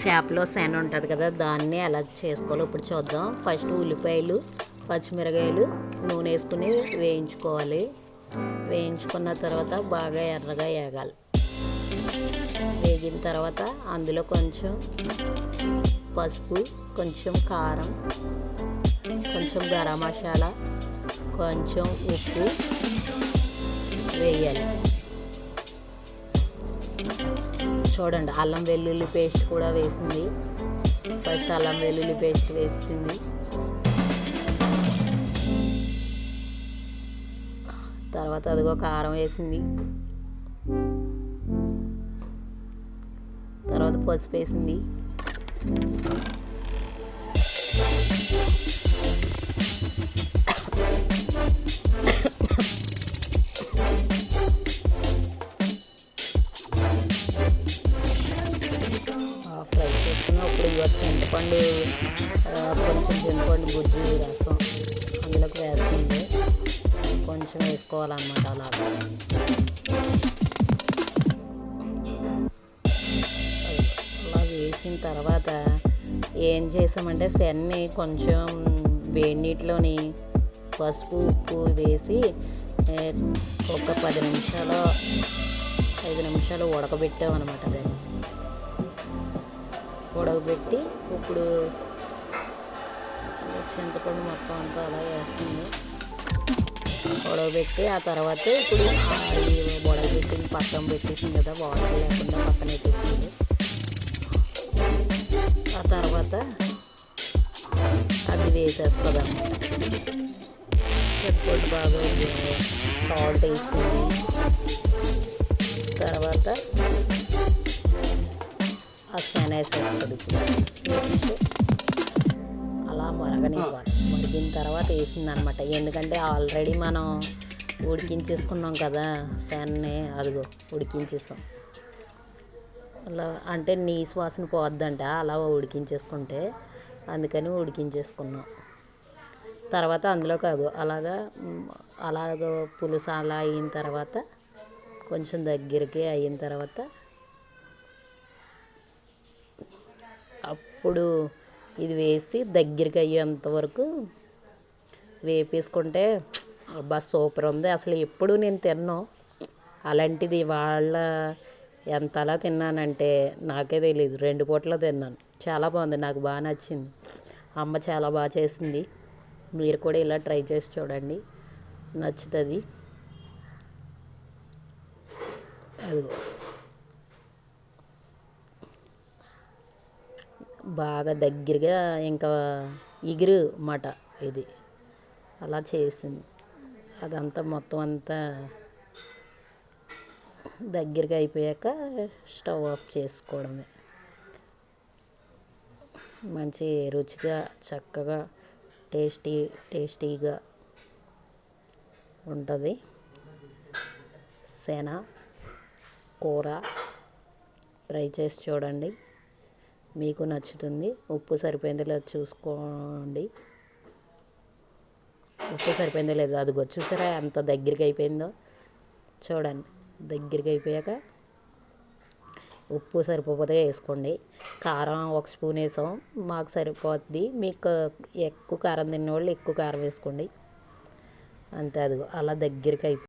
చేపలో శన ఉంటుంది కదా దాన్ని ఎలా చేసుకోవాలో ఇప్పుడు చూద్దాం. ఫస్ట్ ఉల్లిపాయలు పచ్చిమిరకాయలు నూనె వేసుకుని వేయించుకోవాలి. వేయించుకున్న తర్వాత బాగా ఎర్రగా వేగాలి వేగిన తర్వాత అందులో కొంచెం పసుపు కొంచెం కారం కొంచెం గరం మసాలా కొంచెం ఉప్పు వేయాలి. చూడండి అల్లం వెల్లుల్లి పేస్ట్ కూడా వేసింది. ఫస్ట్ అల్లం వెల్లుల్లి పేస్ట్ వేసింది. తర్వాత అదిగో కారం వేసింది. తర్వాత పసుపు వేసింది. చింతపండు కొంచెం చింతపండు బుజ్జి రసం అందులోకి వేస్తుంది. కొంచెం వేసుకోవాలన్నమాట అలాగా. అలా వేసిన తర్వాత ఏం చేసామంటే సెన్ని కొంచెం వేడి నీటిలోని పసుపు ఉప్పు వేసి ఒక పది నిమిషాలు ఐదు నిమిషాలు ఉడకబెట్టామన్నమాట దాన్ని. ఉడకబెట్టి ఇప్పుడు చింతపండు మొత్తం అంతా అలా వేస్తుంది. ఉడకబెట్టి ఆ తర్వాత ఇప్పుడు ఆ ఈ పక్కన పెట్టేసింది కదా వాటర్ లేకుండా పక్కన పెట్టేసింది ఆ తర్వాత అది వేసేస్తుంది అన్నమాట చింతపండు బాగా సాల్ట్ వేసింది తర్వాత ఆ ఇప్పుడు. అలా మరగనివ్వాలి. మరిగిన తర్వాత వేసింది అనమాట ఎందుకంటే ఆల్రెడీ మనం ఉడికించేసుకున్నాం కదా శనని అదిగో ఉడికించేసాం. అలా అంటే నీ శ్వాసన పోద్దంట అలా ఉడికించేసుకుంటే అందుకని ఉడికించేసుకున్నాం. తర్వాత అందులో కాదు అలాగా అలాగ పులుసు అలా అయిన తర్వాత కొంచెం దగ్గరికి అయిన తర్వాత అప్పుడు ఇది వేసి దగ్గరికి అయ్యేంత వరకు వేపేసుకుంటే అబ్బా సూపర్ ఉంది. అసలు ఎప్పుడు నేను తిన్నాను అలాంటిది వాళ్ళ ఎంత అలా తిన్నానంటే నాకే తెలియదు రెండు పూటలా తిన్నాను. చాలా బాగుంది. నాకు బాగా నచ్చింది. అమ్మ చాలా బాగా చేసింది. మీరు కూడా ఇలా ట్రై చేసి చూడండి. నచ్చుతుంది. అదిగో. బాగా దగ్గరగా ఇంకా ఇగురు మాట ఇది. అలా చేసింది. అదంతా మొత్తం అంతా దగ్గరగా అయిపోయాక స్టవ్ ఆఫ్ చేసుకోవడమే. మంచి రుచిగా చక్కగా టేస్టీ టేస్టీగా ఉంటుంది. శన కూర ట్రై చేసి చూడండి. మీకు నచ్చుతుంది. ఉప్పు సరిపోయిందో లేదో చూసుకోండి. ఉప్పు సరిపోయిందో లేదో అది చూసారా ఎంత దగ్గరికి అయిపోయిందో? చూడండి. దగ్గరికి అయిపోయాక ఉప్పు సరిపోతే వేసుకోండి. కారం ఒక స్పూన్ వేసాం. మాకు సరిపోద్ది. మీకు ఎక్కువ కారం తిన్న వాళ్ళు ఎక్కువ కారం వేసుకోండి. అంతే అదిగో అలా దగ్గరికి అయిపో